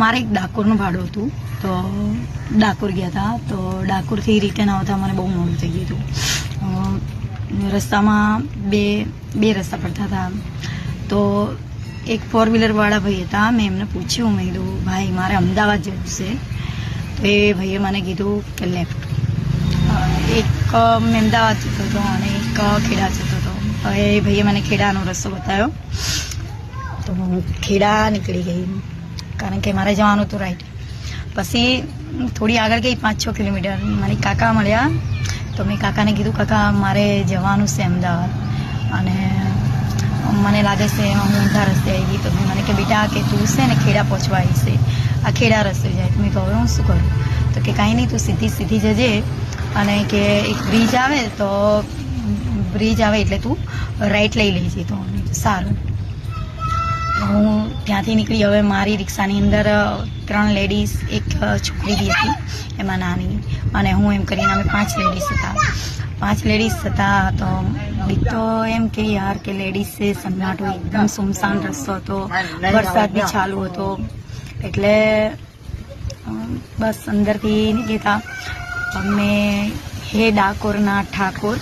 મારે એક ડાકોરનું ભાડું હતું. તો ડાકોર ગયા હતા તો ડાકોરથી રિટર્ન આવતા મને બહુ મોડું થઈ ગયું હતું. રસ્તામાં બે બે રસ્તા પડતા હતા. તો એક ફોર વ્હીલરવાળા ભાઈ હતા મેં એમને પૂછ્યું. મેં કીધું, ભાઈ, મારે અમદાવાદ જવું છે. તો એ ભાઈએ મને કીધું કે લેફ્ટ એક મેં અમદાવાદ જતો હતો અને એક ખેડા જતો હતો. તો એ ભાઈએ મને ખેડાનો રસ્તો બતાવ્યો. તો હું ખેડા નીકળી ગઈ. કારણ કે મારે જવાનું હતું રાઈટ પછી થોડી આગળ ગઈ પાંચ છ કિલોમીટર. મારી કાકા મળ્યા. તો મેં કાકાને કીધું, કાકા, મારે જવાનું છે અમદાવાદ. અને મને લાગે છે હું ઊંધા રસ્તે આવી ગઈ. તો મેં મને કે, બેટા કે તું છે ને ખેડા પહોંચવા આવી છે. આ ખેડા રસ્તે જાય. તો મેં કહું હું શું કરું? તો કે, કાંઈ નહીં, તું સીધી સીધી જજે. અને કે, એક બ્રિજ આવે તો બ્રિજ આવે એટલે તું રાઈટ લઈ લેજે. તો સારું. હું ત્યાંથી નીકળી હવે મારી રિક્ષાની અંદર ત્રણ લેડીઝ એક છોકરી હતી, એમાં નાની. અને હું એમ કરીને અમે પાંચ લેડીઝ હતા. પાંચ લેડીઝ હતા તો બીક તો એમ કે યાર કે લેડીઝ છે સન્નાટો એકદમ સુમસાન રસ્તો હતો. વરસાદ બી ચાલુ હતો. એટલે બસ અંદરથી નીકળતા અમે હે ડાકોરના ઠાકોર,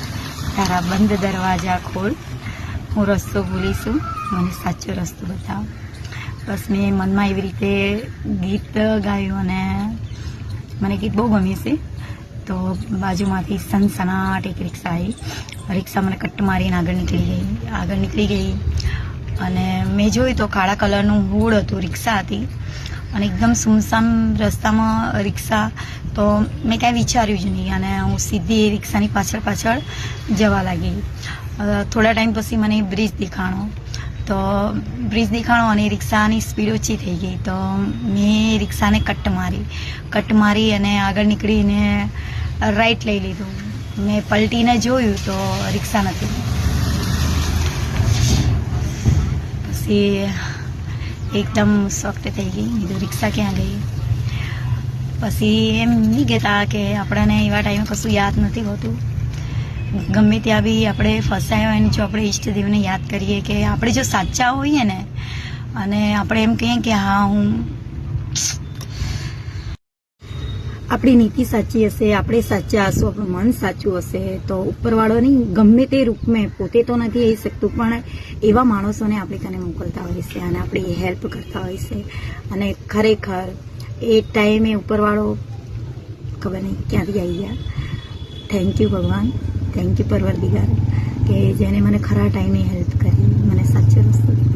તારા બંધ દરવાજા ખોલ. હું રસ્તો ભૂલીશું મને સાચો રસ્તો બતાવો. બસ મેં મનમાં એવી રીતે ગીત ગાયું અને મને ગીત બહુ ગમે છે. તો બાજુમાંથી સનસનાટ એક રિક્ષા આવી. રિક્ષા મને કટ મારીને આગળ નીકળી ગઈ. આગળ નીકળી ગઈ અને મેં જોયું તો કાળા કલરનું હુડ હતું, રિક્ષા હતી. અને એકદમ સુમસામ રસ્તામાં રિક્ષા. તો મેં કાંઈ વિચાર્યું જ નહીં અને હું સીધી એ રિક્ષાની પાછળ પાછળ જવા લાગી. થોડા ટાઈમ પછી મને બ્રિજ દેખાણો. તો બ્રિજ દેખાણો અને રિક્ષાની સ્પીડ ઓછી થઈ ગઈ. તો મેં રિક્ષાને કટ મારી. કટ મારી અને આગળ નીકળીને રાઈટ લઈ લીધું. મેં પલટીને જોયું તો રિક્ષા નથી. પછી એકદમ સોફ્ટ થઈ ગઈ. કીધું, રિક્ષા ક્યાં ગઈ? પછી એમ નહીં કહેતા કે આપણને એવા ટાઈમે કશું યાદ નથી હોતું. ગમે ત્યાં બી આપણે ફસાયા હોય જો આપણે ઈષ્ટદેવને યાદ કરીએ કે આપણે જો સાચા હોઈએ ને, અને આપણે એમ કહીએ કે હા, હું આપણી નીતિ સાચી હશે, આપણે સાચા હશું, આપણું મન સાચું હશે, તો ઉપરવાળો નહીં ગમે તે રૂપમાં પોતે તો નથી આવી શકતું, પણ એવા માણસોને આપણી કને મોકલતા હોય છે અને આપણી હેલ્પ કરતા હોય છે. અને ખરેખર એ ટાઈમે ઉપરવાળો ખબર નહીં ક્યાંથી આવી ગયા. થેન્ક યુ ભગવાન. થેન્ક યુ પરવરદિગાર કે જેને મને ખરા ટાઈમે હેલ્પ કરી. મને સાચો રસ્તો